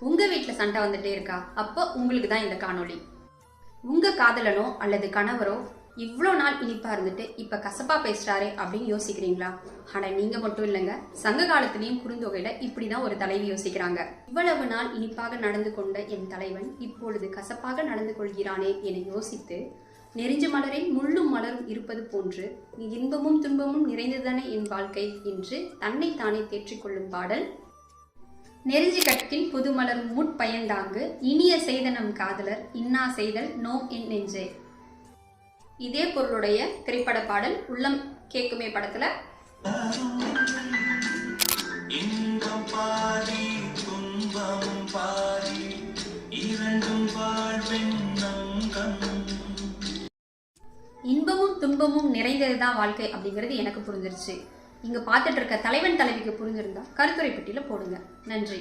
உங்க வீட்டில் சண்டை வந்துட்டே இருக்கா? அப்போ உங்களுக்கு தான் இந்த காணொளி. உங்க காதலனோ அல்லது கணவரோ இவ்வளோ நாள் இனிப்பா இருந்துட்டு இப்ப கசப்பா பேசுறாரே அப்படின்னு யோசிக்கிறீங்களா? ஆனா நீங்க மட்டும் இல்லைங்க. சங்க காலத்திலயும் குறுந்தொகையில இப்படிதான் ஒரு தலைவி யோசிக்கிறாங்க. இவ்வளவு நாள் இனிப்பாக நடந்து கொண்ட என் தலைவன் இப்பொழுது கசப்பாக நடந்து கொள்கிறானே என யோசித்து நெறிஞ்ச மலரில் முள்ளும் மலரும் இருப்பது போன்று இன்பமும் துன்பமும் நிறைந்ததானே என் வாழ்க்கை என்று தன்னை தானே தேற்றிக்கொள்ளும் பாடல் நெறிஞ்சி கற்கின் புதுமலர் முட்பயந்தாங்கு இனிய செய்தனம் காதலர் இன்னா செய்தல் நோ என் நெஞ்சே. இதே பொருளுடைய திரைப்பட பாடல் உள்ளம் கேக்குமே படத்துல. இன்பமும் துன்பமும் நிறைந்ததுதான் வாழ்க்கை அப்படிங்கிறது எனக்கு புரிஞ்சிருச்சு. இங்கே பார்த்துட்டு இருக்க தலைவன் தலைவிக்கு புரிஞ்சிருந்தா கருத்துரை பெட்டியில் போடுங்க. நன்றி.